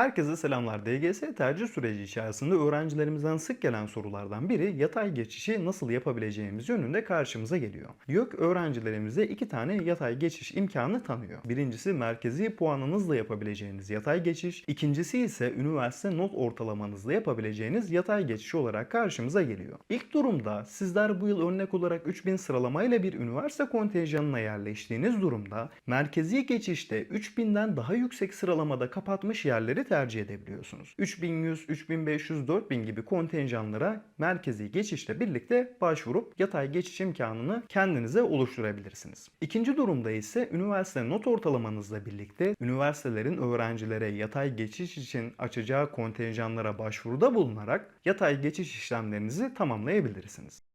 Herkese selamlar. DGS tercih süreci içerisinde öğrencilerimizden sık gelen sorulardan biri yatay geçişi nasıl yapabileceğimiz yönünde karşımıza geliyor. YÖK öğrencilerimize iki tane yatay geçiş imkanı tanıyor. Birincisi merkezi puanınızla yapabileceğiniz yatay geçiş. İkincisi ise üniversite not ortalamanızla yapabileceğiniz yatay geçiş olarak karşımıza geliyor. İlk durumda sizler bu yıl örnek olarak 3000 sıralamayla bir üniversite kontenjanına yerleştiğiniz durumda merkezi geçişte 3000'den daha yüksek sıralamada kapatmış yerleri tercih edebiliyorsunuz. 3100, 3500, 4000 gibi kontenjanlara merkezi geçişle birlikte başvurup yatay geçiş imkanını kendinize oluşturabilirsiniz. İkinci durumda ise üniversite not ortalamanızla birlikte üniversitelerin öğrencilere yatay geçiş için açacağı kontenjanlara başvuruda bulunarak yatay geçiş işlemlerinizi tamamlayabilirsiniz.